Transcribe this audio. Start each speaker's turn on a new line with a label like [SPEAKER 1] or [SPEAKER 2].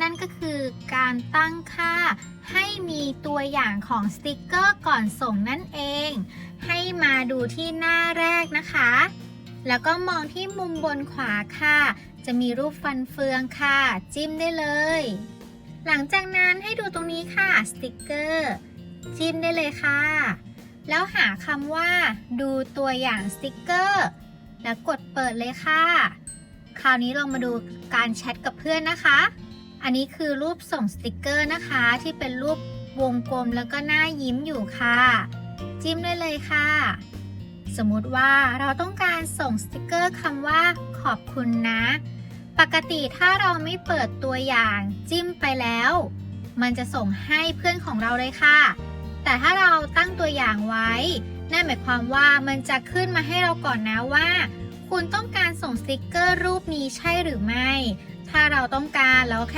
[SPEAKER 1] นั่นก็คือการตั้งค่าให้มีตัวอย่างของสติกเกอร์ก่อนส่งนั่นเอง ให้มาดูที่หน้าแรกนะคะ แล้วก็มองที่มุมบนขวาค่ะ จะมีรูปฟันเฟืองค่ะ จิ้มได้เลย หลังจากนั้นให้ดูตรงนี้ค่ะสติกเกอร์จิ้มได้เลยค่ะ แล้วหาคำว่า ดูตัวอย่างสติกเกอร์ แล้วกดเปิดเลยค่ะ คราวนี้เรามาดูการแชทกับเพื่อนนะคะ อันนี้คือรูปส่งสติกเกอร์นะคะ ที่เป็นรูปวงกลมแล้วก็หน้ายิ้มอยู่ค่ะ จิ้มได้เลยค่ะ สมมติว่าเราต้องการส่งสติกเกอร์คำว่าขอบคุณนะ ปกติถ้าเราไม่เปิดตัวอย่างจิ้มไปแล้ว มันจะส่งให้เพื่อนของเราเลยค่ะ แต่ถ้าเราตั้งตัวอย่างไว้ นั่นหมายความว่ามันจะขึ้นมาให้เราก่อนนะว่า คุณต้องการส่งสติกเกอร์รูปนี้ใช่หรือไม่ ถ้าเราต้องการเราแค่